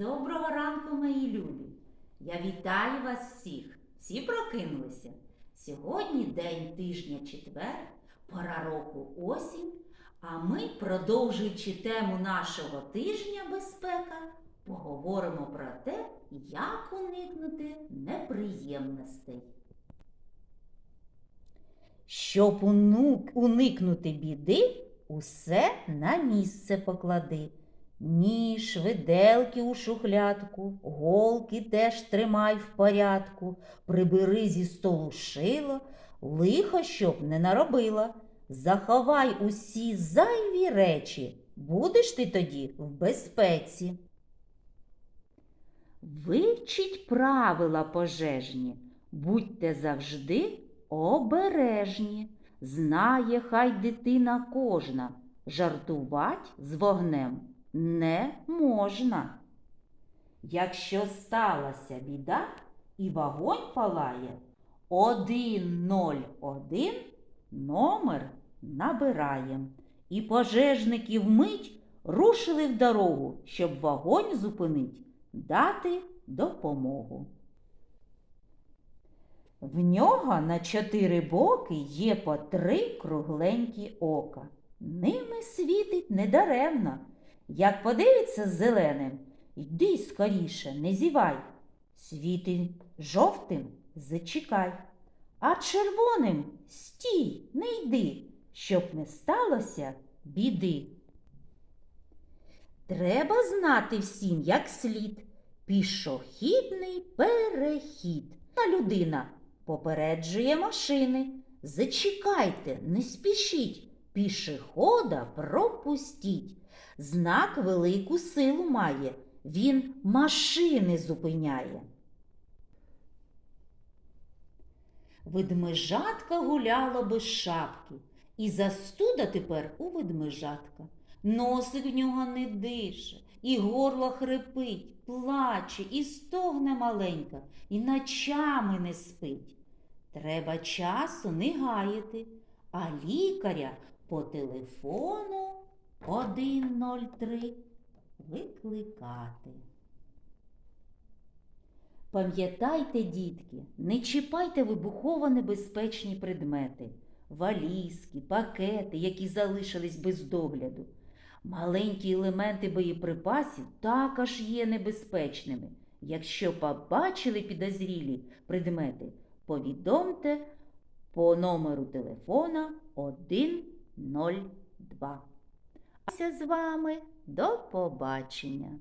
Доброго ранку, мої любі! Я вітаю вас всіх! Всі прокинулися. Сьогодні день тижня четвер, пора року осінь, а ми, продовжуючи тему нашого тижня безпека, поговоримо про те, як уникнути неприємностей. Щоб уникнути біди, усе на місце поклади. Ніж, виделки у шухлядку, голки теж тримай в порядку, прибери зі столу шило, лихо щоб не наробила. Заховай усі зайві речі, будеш ти тоді в безпеці. Вивчіть правила пожежні, будьте завжди обережні. Знає хай дитина кожна, жартувать з вогнем не можна. Якщо сталася біда і вогонь палає, 101 номер набираєм. І пожежники вмить рушили в дорогу, щоб вогонь зупинить, дати допомогу. В нього на чотири боки є по три кругленькі ока. Ними світить недаремно. Як подивиться зеленим, йди скоріше, не зівай. Світить жовтим зачекай, а червоним стій, не йди, щоб не сталося біди. Треба знати всім, як слід, пішохідний перехід. Та людина попереджує машини. Зачекайте, не спішіть, пішохода пропустіть. Знак велику силу має, він машини зупиняє. Ведмежатка гуляло без шапки, і застуда тепер у ведмежатка. Носик в нього не дише, і горло хрипить, плаче, і стогне маленька, і ночами не спить. Треба часу не гаяти, а лікаря по телефону 103 викликати. Пам'ятайте, дітки, не чіпайте вибухово небезпечні предмети, валізки, пакети, які залишились без догляду. Маленькі елементи боєприпасів також є небезпечними. Якщо побачили підозрілі предмети, повідомте по номеру телефона 102. А з вами до побачення!